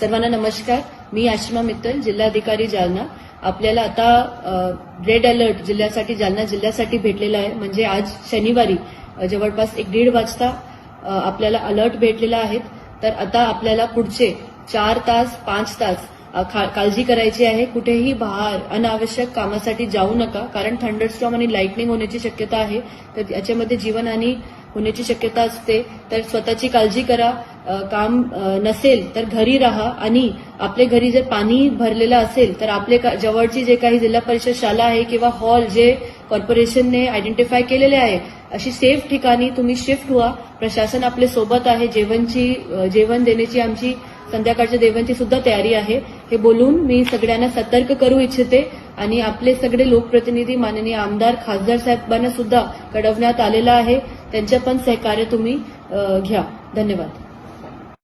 सर्वांना नमस्कार. मी आश्मा मित्तल जिल्हाधिकारी जालना. आपल्याला आता रेड अलर्ट जिल्ह्यासाठी जालना जिल्ह्यासाठी भेटलेला आहे. म्हणजे आज शनिवारी जवळपास एक दीड वाजता आपल्याला अलर्ट भेटलेला आहे. तर आता आपल्याला पुढचे चार तास पाच तास काळजी करायची आहे. कुठेही बाहेर अनावश्यक कामासाठी जाऊ नका. कारण थंडरस्टॉम आणि लाईटनिंग होण्याची शक्यता आहे. तर याच्यामध्ये जीवनहानी होण्याची शक्यता असते. तर स्वतःची काळजी करा. काम नसेल तर घरी राहा. आणि आपल्या घरी जर पाणी भरलेलं असेल तर आपले का- जवळची जे काही जिल्हा परिषद शाळा आहे किंवा हॉल जे कॉर्पोरेशनने आयडेंटिफाय केलेले आहे अशी सेफ ठिकाणी तुम्ही शिफ्ट व्हा. प्रशासन आपले सोबत आहे. जेवणची जेवण देण्याची आमची संध्याकाळच्या जेवणची सुद्धा तयारी आहे. हे बोलून मी सगळ्यांना सतर्क करू इच्छिते आणि आपले सगळे लोकप्रतिनिधी माननीय आमदार खासदार साहेबांना सुद्धा कळवण्यात आलेलं आहे. त्यांच्या पण सहकार्य तुम्ही घ्या. धन्यवाद.